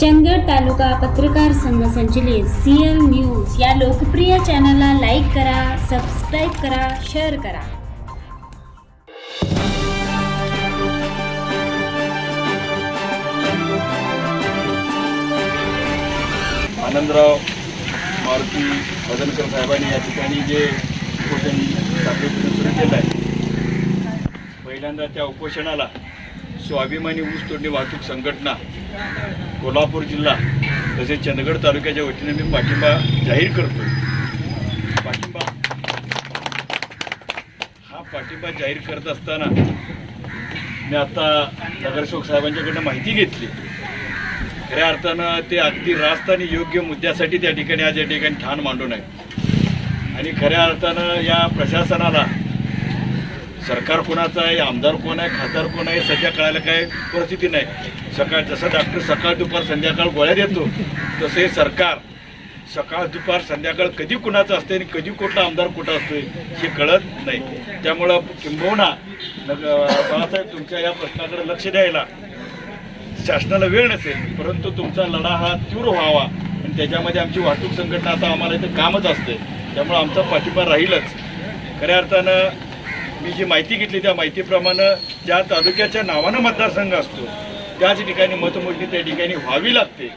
चंदगड तालुका पत्रकार संघ संचलित सीएल न्यूज या लोकप्रिय चॅनलला लाईक करा सबस्क्राईब करा शेअर करा. आनंदराव मारुती मदनकर साहेबांनी या ठिकाणी जे उपोषण साखरेपासून सुरू केलं आहे पहिल्यांदा त्या उपोषणाला स्वाभिमानी ऊस तोडणी वाहतूक संघटना कोल्हापूर जिल्हा तसेच चंदगड तालुक्याच्या वतीने मी पाठिंबा जाहीर करतो पाठिंबा हा पाठिंबा जाहीर करत असताना मी आता नगरसेवक साहेबांच्याकडनं माहिती घेतली. खऱ्या अर्थानं ते अगदी रास्त आणि योग्य मुद्द्यासाठी त्या ठिकाणी आज या ठिकाणी ठाण मांडून आहे आणि खऱ्या अर्थानं या प्रशासनाला सरकार कोणाचं आहे आमदार कोण आहे खासदार कोण आहे सध्या कळायला काय परिस्थिती नाही. सकाळ जसं डॉक्टर सकाळ दुपार संध्याकाळ गोळ्या देतो तसे सरकार सकाळ दुपार संध्याकाळ कधी कुणाचं असते आणि कधी कुठला आमदार कुठं असतोय हे कळत नाही. त्यामुळं किंबहुना बाळासाहेब तुमच्या या प्रश्नाकडे लक्ष द्यायला शासनाला वेळ नसेल परंतु तुमचा लढा हा तीव्र व्हावा. आणि त्याच्यामध्ये आमची वाहतूक संघटना आता आम्हाला इथं कामच असते त्यामुळं आमचा पाठिंबा राहीलच. खऱ्या अर्थानं मी जी माहिती घेतली त्या माहितीप्रमाणे ज्या तालुक्याच्या नावानं मतदारसंघ असतो त्याच ठिकाणी मतमोजणी त्या ठिकाणी व्हावी लागते.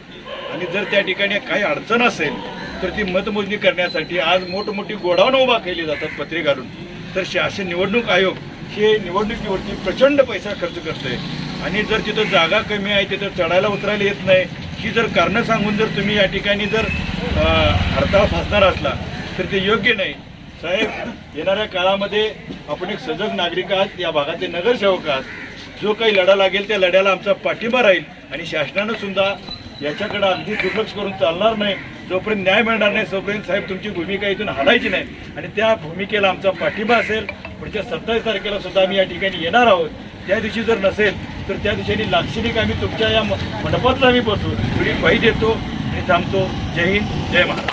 आणि जर त्या ठिकाणी काही अडचण असेल तर ती मतमोजणी करण्यासाठी आज मोठमोठी गोडाऊन उभा केली जातात पत्रे घालून. तर शासन निवडणूक आयोग हे निवडणुकीवरती प्रचंड पैसा खर्च करतोय. आणि जर तिथं जागा कमी आहे तिथं चढायला उतरायला येत नाही ही जर कारणं सांगून जर तुम्ही या ठिकाणी जर हरताळ फासणार असला तर ते योग्य नाही. साहेब येणाऱ्या काळामध्ये आपण एक सजग नागरिक आहात या भागातले नगरसेवक आहात. जो काही लढा लागेल त्या लढ्याला आमचा पाठिंबा राहील आणि शासनानं सुद्धा याच्याकडे अगदी दुर्लक्ष करून चालणार नाही. जोपर्यंत न्याय मिळणार नाही तोपर्यंत साहेब तुमची भूमिका इथून हलायची नाही. आणि त्या भूमिकेला आमचा पाठिंबा असेल. पुढच्या सत्तावीस तारखेला सुद्धा आम्ही या ठिकाणी येणार आहोत. त्या दिवशी जर नसेल तर त्या दिवशी लाक्षणिक आम्ही तुमच्या या म- मंडपातला आम्ही बसू. थोडी पाहिजे देतो आणि थांबतो. जय हिंद जय महाराज